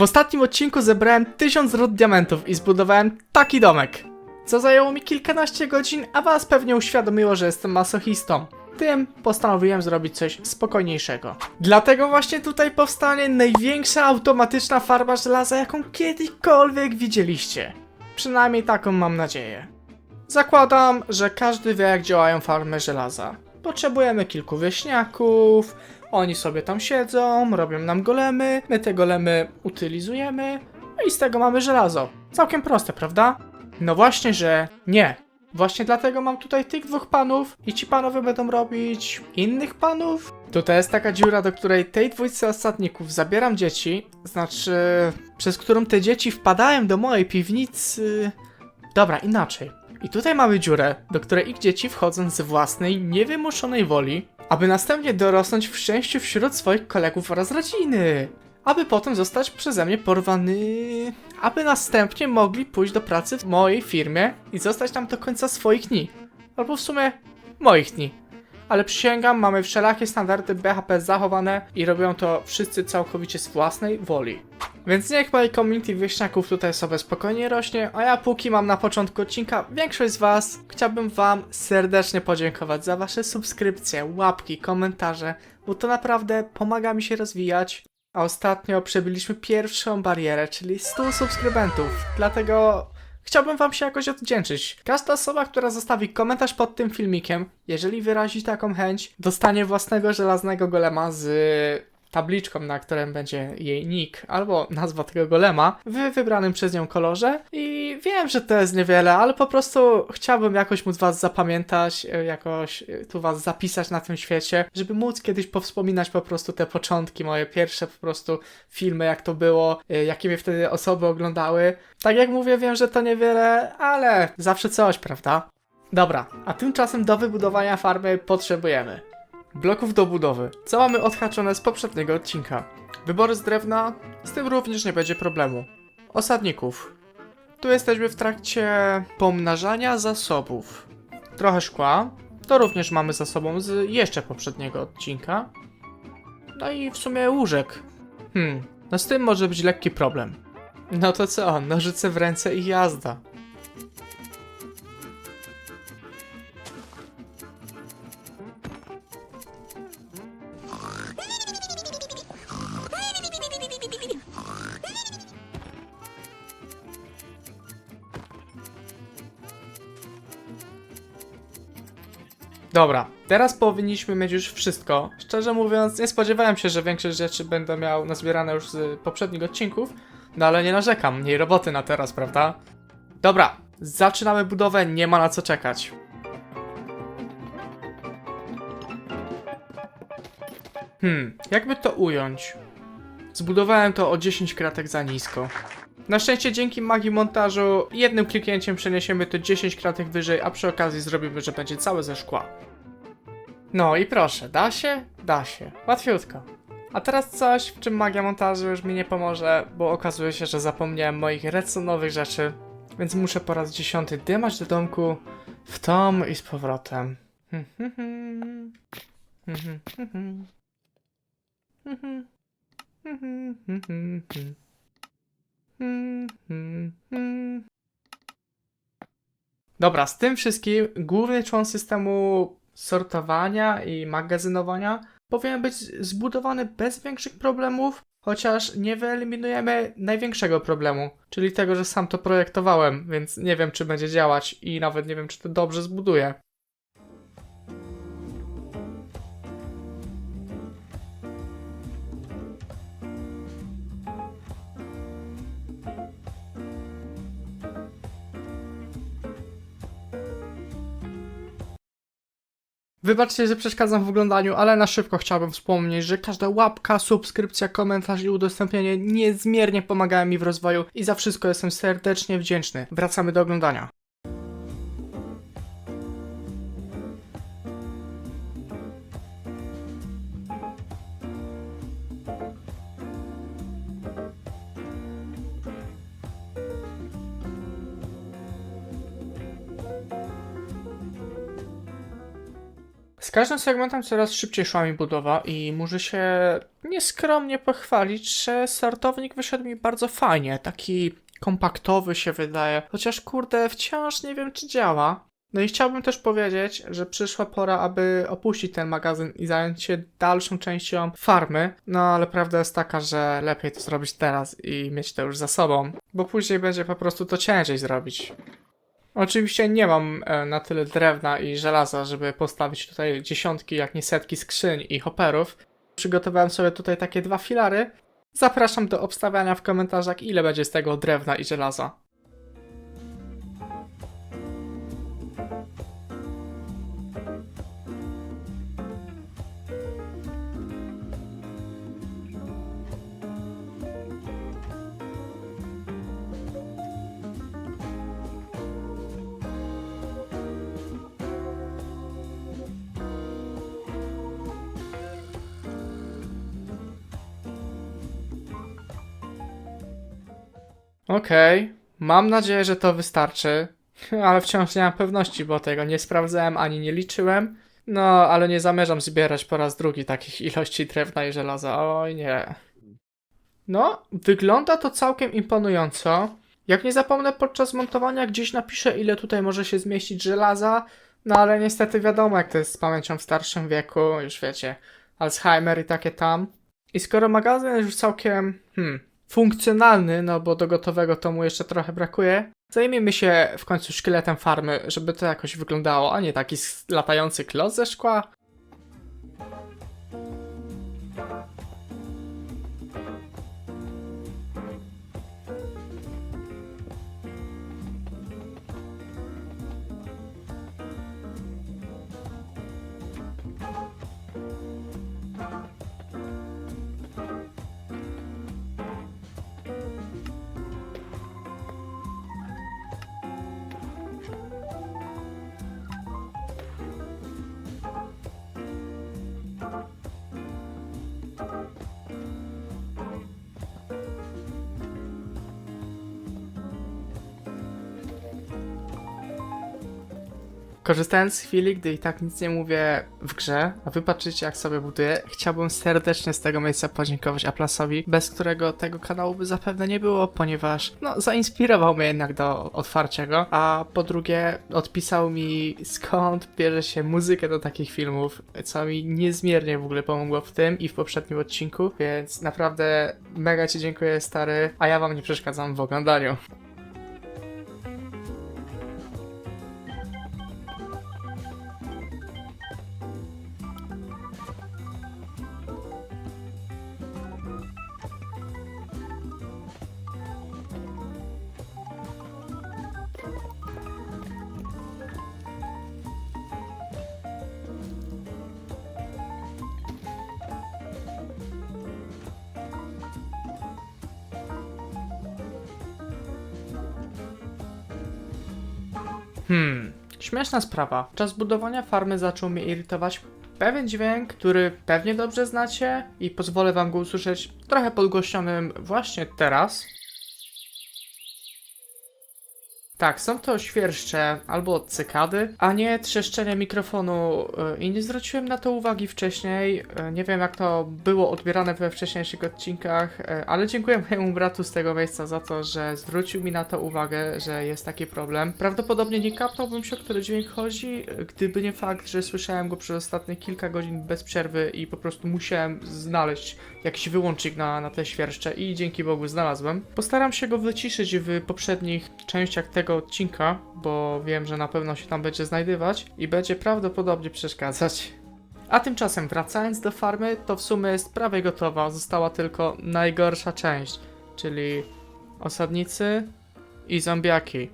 W ostatnim odcinku zebrałem 1000 rud diamentów i zbudowałem taki domek. Co zajęło mi kilkanaście godzin, a was pewnie uświadomiło, że jestem masochistą. Tym postanowiłem zrobić coś spokojniejszego. Dlatego właśnie tutaj powstanie największa automatyczna farba żelaza, jaką kiedykolwiek widzieliście. Przynajmniej taką mam nadzieję. Zakładam, że każdy wie jak działają farmy żelaza. Potrzebujemy kilku wieśniaków, oni sobie tam siedzą, robią nam golemy, my te golemy utylizujemy, no i z tego mamy żelazo. Całkiem proste, prawda? No właśnie, że nie. Właśnie dlatego mam tutaj tych dwóch panów i ci panowie będą robić innych panów. Tutaj jest taka dziura, do której tej dwójce ostatników zabieram dzieci, znaczy przez którą te dzieci wpadają do mojej piwnicy. Dobra, inaczej. I tutaj mamy dziurę, do której ich dzieci wchodzą z własnej, niewymuszonej woli, aby następnie dorosnąć w szczęściu wśród swoich kolegów oraz rodziny. Aby potem zostać przeze mnie porwany, aby następnie mogli pójść do pracy w mojej firmie i zostać tam do końca swoich dni. Albo w sumie moich dni. Ale przysięgam, mamy wszelakie standardy BHP zachowane i robią to wszyscy całkowicie z własnej woli. Więc niech moje community wieśniaków tutaj sobie spokojnie rośnie, a ja póki mam na początku odcinka większość z was, chciałbym wam serdecznie podziękować za wasze subskrypcje, łapki, komentarze, bo to naprawdę pomaga mi się rozwijać. A ostatnio przebyliśmy pierwszą barierę, czyli 100 subskrybentów, dlatego chciałbym wam się jakoś odwdzięczyć. Każda osoba, która zostawi komentarz pod tym filmikiem, jeżeli wyrazi taką chęć, dostanie własnego żelaznego golema z tabliczką, na którym będzie jej nick albo nazwa tego golema w wybranym przez nią kolorze i wiem, że to jest niewiele, ale po prostu chciałbym jakoś móc was zapamiętać, e, jakoś e, tu was zapisać na tym świecie, żeby móc kiedyś powspominać po prostu te początki, moje pierwsze po prostu filmy, jak to było, e, jakie mnie wtedy osoby oglądały. Tak jak mówię, wiem, że to niewiele, ale zawsze coś, prawda? Dobra, a tymczasem do wybudowania farmy potrzebujemy bloków do budowy, co mamy odhaczone z poprzedniego odcinka. Wybory z drewna, z tym również nie będzie problemu. Osadników. Tu jesteśmy w trakcie pomnażania zasobów. Trochę szkła, to również mamy za sobą z jeszcze poprzedniego odcinka. No i w sumie łóżek. Hmm, no z tym może być lekki problem. No to co, nożyce w ręce i jazda. Dobra, teraz powinniśmy mieć już wszystko. Szczerze mówiąc, nie spodziewałem się, że większość rzeczy będę miał nazbierane już z poprzednich odcinków, no ale nie narzekam, mniej roboty na teraz, prawda? Dobra, zaczynamy budowę, nie ma na co czekać. Hmm, jakby to ująć? Zbudowałem to o 10 kratek za nisko. Na szczęście dzięki magii montażu jednym kliknięciem przeniesiemy to 10 kratek wyżej, a przy okazji zrobimy, że będzie całe ze szkła. No i proszę, da się? Da się. Łatwiutko. A teraz coś, w czym magia montażu już mi nie pomoże, bo okazuje się, że zapomniałem moich redstone'owych rzeczy, więc muszę po raz dziesiąty dymać do domku w tom i z powrotem. Dobra, z tym wszystkim główny człon systemu sortowania i magazynowania powinien być zbudowany bez większych problemów, chociaż nie wyeliminujemy największego problemu, czyli tego, że sam to projektowałem, więc nie wiem, czy będzie działać i nawet nie wiem, czy to dobrze zbuduję. Wybaczcie, że przeszkadzam w oglądaniu, ale na szybko chciałbym wspomnieć, że każda łapka, subskrypcja, komentarz i udostępnienie niezmiernie pomagają mi w rozwoju i za wszystko jestem serdecznie wdzięczny. Wracamy do oglądania. Z każdym segmentem coraz szybciej szła mi budowa i muszę się nieskromnie pochwalić, że sortownik wyszedł mi bardzo fajnie. Taki kompaktowy się wydaje. Chociaż kurde, wciąż nie wiem, czy działa. No i chciałbym też powiedzieć, że przyszła pora, aby opuścić ten magazyn i zająć się dalszą częścią farmy. No ale prawda jest taka, że lepiej to zrobić teraz i mieć to już za sobą, bo później będzie po prostu to ciężej zrobić. Oczywiście nie mam e, na tyle drewna i żelaza, żeby postawić tutaj dziesiątki, jak nie setki skrzyń i hopperów. Przygotowałem sobie tutaj takie dwa filary. Zapraszam do obstawiania w komentarzach, ile będzie z tego drewna i żelaza. Okej, mam nadzieję, że to wystarczy, ale wciąż nie mam pewności, bo tego nie sprawdzałem ani nie liczyłem. No, ale nie zamierzam zbierać po raz drugi takich ilości drewna i żelaza. Oj nie. No, wygląda to całkiem imponująco. Jak nie zapomnę podczas montowania gdzieś napiszę ile tutaj może się zmieścić żelaza, no ale niestety wiadomo jak to jest z pamięcią w starszym wieku, już wiecie, Alzheimer i takie tam. I skoro magazyn jest już całkiem, hmm, funkcjonalny, no bo do gotowego tomu jeszcze trochę brakuje, zajmiemy się w końcu szkieletem farmy, żeby to jakoś wyglądało, a nie taki latający kloc ze szkła. Korzystając z chwili, gdy i tak nic nie mówię w grze, a wy patrzycie jak sobie buduję, chciałbym serdecznie z tego miejsca podziękować Aplasowi, bez którego tego kanału by zapewne nie było, ponieważ no zainspirował mnie jednak do otwarcia go, a po drugie odpisał mi skąd bierze się muzykę do takich filmów, co mi niezmiernie w ogóle pomogło w tym i w poprzednim odcinku, więc naprawdę mega ci dziękuję stary, a ja wam nie przeszkadzam w oglądaniu. Hmm, śmieszna sprawa. Czas budowania farmy zaczął mnie irytować pewien dźwięk, który pewnie dobrze znacie i pozwolę wam go usłyszeć trochę podgłośnionym właśnie teraz. Tak, są to świerszcze albo cykady, a nie trzeszczenie mikrofonu e, i nie zwróciłem na to uwagi wcześniej. E, Nie wiem jak to było odbierane we wcześniejszych odcinkach, e, ale dziękuję mojemu bratu z tego miejsca za to, że zwrócił mi na to uwagę, że jest taki problem. Prawdopodobnie nie kapnąłbym się, o który dźwięk chodzi, gdyby nie fakt, że słyszałem go przez ostatnie kilka godzin bez przerwy i po prostu musiałem znaleźć jakiś wyłącznik na, na te świerszcze i dzięki Bogu znalazłem. Postaram się go wyciszyć w poprzednich częściach tego odcinka, bo wiem, że na pewno się tam będzie znajdywać i będzie prawdopodobnie przeszkadzać. A tymczasem wracając do farmy, to w sumie jest prawie gotowa, została tylko najgorsza część, czyli osadnicy i zombiaki.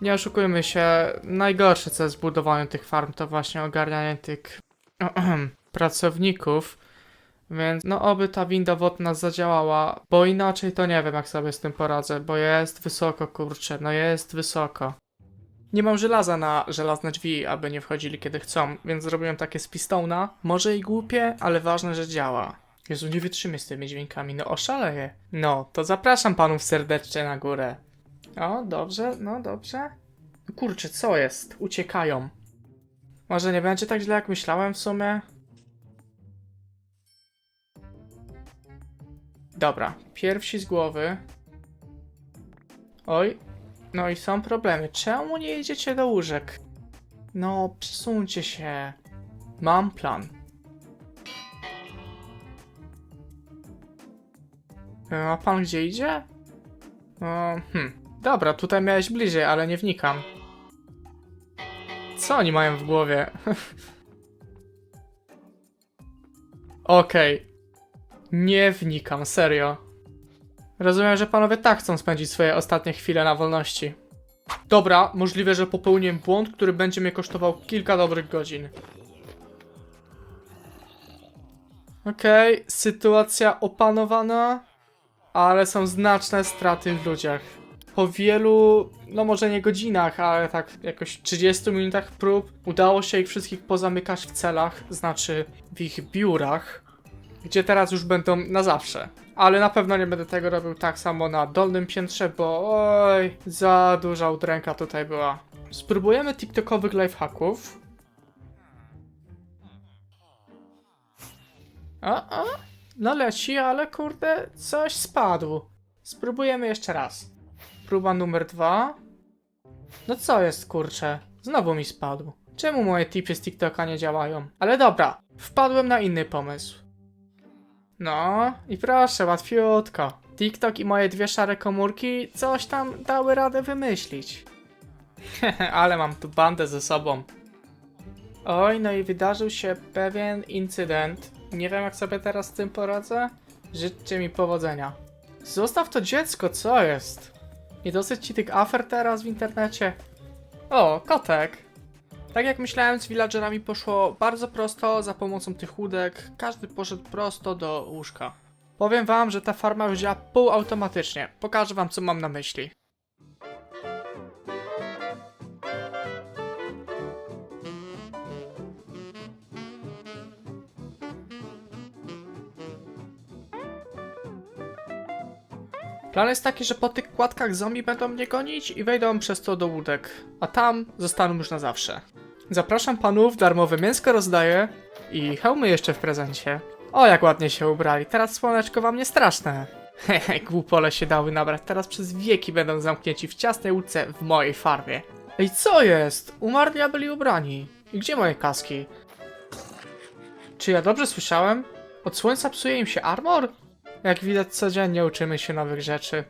Nie oszukujmy się, najgorsze co jest w tych farm to właśnie ogarnianie tych pracowników, więc no oby ta winda wodna zadziałała, bo inaczej to nie wiem jak sobie z tym poradzę, bo jest wysoko kurczę, no jest wysoko. Nie mam żelaza na żelazne drzwi, aby nie wchodzili kiedy chcą, więc zrobiłem takie z pistona. Może i głupie, ale ważne, że działa. Jezu, nie wytrzymię z tymi dźwiękami, no oszaleję. No, to zapraszam panów serdecznie na górę. O, dobrze, no dobrze. Kurczę, co jest? Uciekają. Może nie będzie tak źle jak myślałem w sumie? Dobra, pierwsi z głowy. Oj, no i są problemy. Czemu nie jedziecie do łóżek? No, przesuńcie się. Mam plan. E, A pan gdzie idzie? O, hm. Dobra, tutaj miałeś bliżej, ale nie wnikam. Co oni mają w głowie? Okej. Nie wnikam, serio. Rozumiem, że panowie tak chcą spędzić swoje ostatnie chwile na wolności. Dobra, możliwe, że popełniłem błąd, który będzie mnie kosztował kilka dobrych godzin. Okej, sytuacja opanowana, ale są znaczne straty w ludziach. Po wielu, no może nie godzinach, ale tak jakoś 30 minutach prób udało się ich wszystkich pozamykać w celach, znaczy w ich biurach, gdzie teraz już będą na zawsze. Ale na pewno nie będę tego robił tak samo na dolnym piętrze, bo oj, za duża udręka tutaj była. Spróbujemy TikTokowych lifehacków. A, a, no leci, ale kurde, coś spadł. Spróbujemy jeszcze raz. Próba numer dwa. No co jest, kurczę? Znowu mi spadł. Czemu moje tipy z TikToka nie działają? Ale dobra, wpadłem na inny pomysł. No i proszę, łatwiutko. TikTok i moje dwie szare komórki coś tam dały radę wymyślić. Ale mam tu bandę ze sobą. Oj, no i wydarzył się pewien incydent. Nie wiem, jak sobie teraz z tym poradzę. Życzcie mi powodzenia. Zostaw to dziecko, co jest? Nie dosyć ci tych afer teraz w internecie? O, kotek. Tak jak myślałem, z villagerami poszło bardzo prosto, za pomocą tych łódek każdy poszedł prosto do łóżka. Powiem wam, że ta farma już działa półautomatycznie. Pokażę wam, co mam na myśli. Plan jest taki, że po tych kładkach zombie będą mnie gonić i wejdą przez to do łódek, a tam zostaną już na zawsze. Zapraszam panów, darmowe mięsko rozdaję i hełmy jeszcze w prezencie. O, jak ładnie się ubrali, teraz słoneczko wam nie straszne. Hehe, głupole się dały nabrać, teraz przez wieki będą zamknięci w ciasnej łódce w mojej farmie. Ej, co jest? Umarli, a byli ubrani. I gdzie moje kaski? Czy ja dobrze słyszałem? Od słońca psuje im się armor? Jak widać, codziennie uczymy się nowych rzeczy.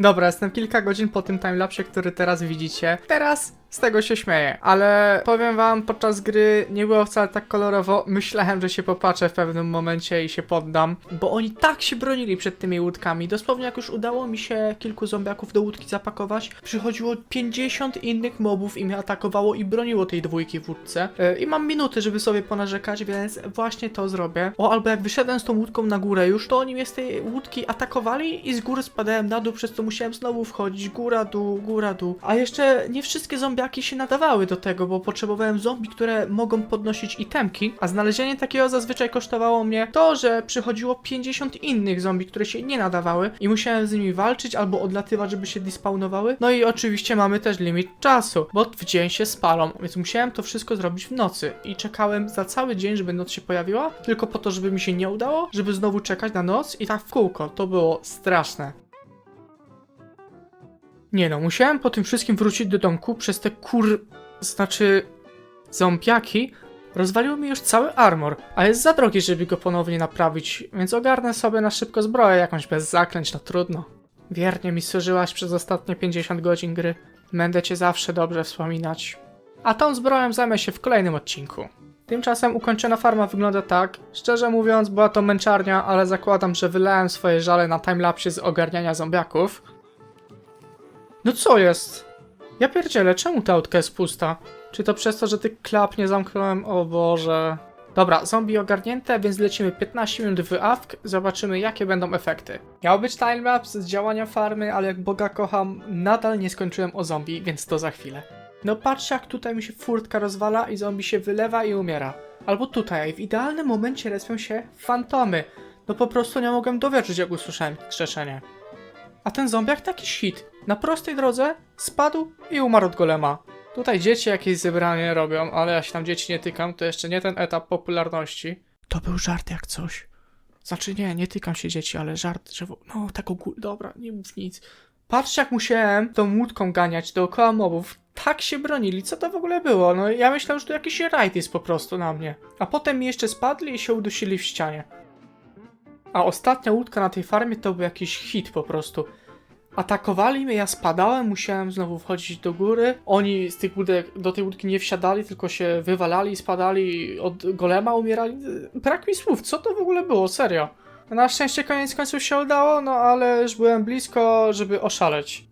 Dobra, jestem kilka godzin po tym timelapsie, który teraz widzicie. Teraz z tego się śmieję, ale powiem wam, podczas gry nie było wcale tak kolorowo. Myślałem, że się popatrzę w pewnym momencie i się poddam, bo oni tak się bronili przed tymi łódkami. Dosłownie jak już udało mi się kilku zombiaków do łódki zapakować, przychodziło 50 innych mobów i mnie atakowało i broniło tej dwójki w łódce. Yy, I mam minuty, żeby sobie ponarzekać, więc właśnie to zrobię. O, albo jak wyszedłem z tą łódką na górę już, to oni mnie z tej łódki atakowali i z góry spadałem na dół, przez co musiałem znowu wchodzić. Góra, dół, góra, dół. A jeszcze nie wszystkie zombiaki się nadawały do tego, bo potrzebowałem zombie, które mogą podnosić itemki, a znalezienie takiego zazwyczaj kosztowało mnie to, że przychodziło 50 innych zombie, które się nie nadawały i musiałem z nimi walczyć albo odlatywać, żeby się despawnowały. No i oczywiście mamy też limit czasu, bo w dzień się spalą, więc musiałem to wszystko zrobić w nocy i czekałem za cały dzień, żeby noc się pojawiła, tylko po to, żeby mi się nie udało, żeby znowu czekać na noc i tak w kółko. To było straszne. Nie no, musiałem po tym wszystkim wrócić do domku przez te kur... znaczy... zombiaki. Rozwaliło mi już cały armor, a jest za drogi, żeby go ponownie naprawić, więc ogarnę sobie na szybko zbroję jakąś bez zaklęć, no trudno. Wiernie mi służyłaś przez ostatnie 50 godzin gry. Będę cię zawsze dobrze wspominać. A tą zbroją zajmę się w kolejnym odcinku. Tymczasem ukończona farma wygląda tak. Szczerze mówiąc, była to męczarnia, ale zakładam, że wylałem swoje żale na timelapsie z ogarniania zombiaków. No co jest? Ja pierdzielę, czemu ta autka jest pusta? Czy to przez to, że ty klap nie zamknąłem? O Boże. Dobra, zombie ogarnięte, więc lecimy 15 minut w AFK, zobaczymy jakie będą efekty. Miał być timelapse z działania farmy, ale jak Boga kocham, nadal nie skończyłem o zombie, więc to za chwilę. No patrzcie jak tutaj mi się furtka rozwala i zombie się wylewa i umiera. Albo tutaj, w idealnym momencie respią się fantomy. No po prostu nie mogłem dowierzyć jak usłyszałem krzeszenie. A ten zombiak taki shit. Na prostej drodze spadł i umarł od golema. Tutaj dzieci jakieś zebranie robią, ale ja się tam dzieci nie tykam, to jeszcze nie ten etap popularności. To był żart jak coś. Znaczy nie, nie tykam się dzieci, ale żart, że... No, tak ogólnie, dobra, nie mów nic. Patrzcie jak musiałem tą łódką ganiać dookoła mobów. Tak się bronili, co to w ogóle było? No ja myślałem, że to jakiś rajd jest po prostu na mnie. A potem mi jeszcze spadli i się udusili w ścianie. A ostatnia łódka na tej farmie to był jakiś hit po prostu. Atakowali mnie, ja spadałem, musiałem znowu wchodzić do góry. Oni z tych łódek, do tej łódki nie wsiadali, tylko się wywalali, spadali, od golema umierali. Brak mi słów, co to w ogóle było, serio. Na szczęście koniec końców się udało, no ale już byłem blisko, żeby oszaleć.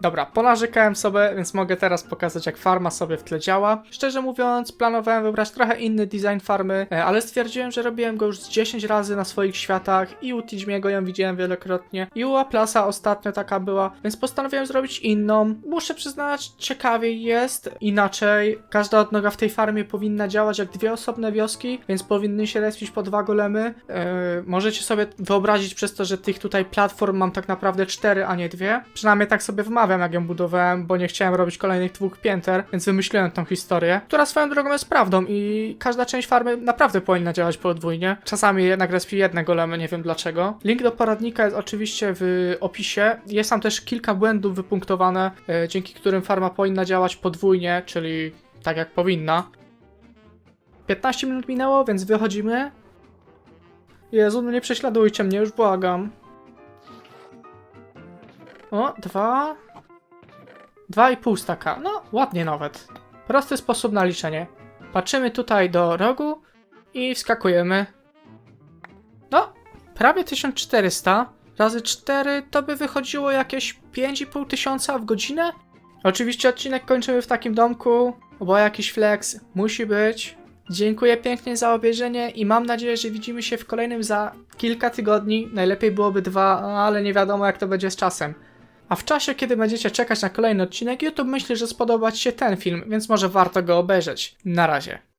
Dobra, ponarzekałem sobie, więc mogę teraz pokazać jak farma sobie w tle działa. Szczerze mówiąc, planowałem wybrać trochę inny design farmy, e, ale stwierdziłem, że robiłem go już z 10 razy na swoich światach i u Tidźmiego ją widziałem wielokrotnie i u Aplasa ostatnio taka była, więc postanowiłem zrobić inną. Muszę przyznać, ciekawiej jest, inaczej. Każda odnoga w tej farmie powinna działać jak dwie osobne wioski, więc powinny się respić po dwa golemy. E, możecie sobie wyobrazić przez to, że tych tutaj platform mam tak naprawdę cztery, a nie dwie. Przynajmniej tak sobie wmawiam, jak ją budowałem, bo nie chciałem robić kolejnych dwóch pięter, więc wymyśliłem tą historię, która swoją drogą jest prawdą i każda część farmy naprawdę powinna działać podwójnie. Czasami jednak respi jedne golemy, nie wiem dlaczego. Link do poradnika jest oczywiście w opisie. Jest tam też kilka błędów wypunktowane, e, dzięki którym farma powinna działać podwójnie, czyli tak jak powinna. 15 minut minęło, więc wychodzimy. Jezu, no nie prześladujcie mnie, już błagam. O, dwa. Dwa i pół staka. No, ładnie nawet. Prosty sposób na liczenie. Patrzymy tutaj do rogu i wskakujemy. No, prawie 1400 razy 4 to by wychodziło jakieś 5,5 tysiąca w godzinę. Oczywiście odcinek kończymy w takim domku, bo jakiś flex musi być. Dziękuję pięknie za obejrzenie i mam nadzieję, że widzimy się w kolejnym za kilka tygodni. Najlepiej byłoby dwa, ale nie wiadomo jak to będzie z czasem. A w czasie, kiedy będziecie czekać na kolejny odcinek, YouTube myśli, że spodoba Ci się ten film, więc może warto go obejrzeć. Na razie.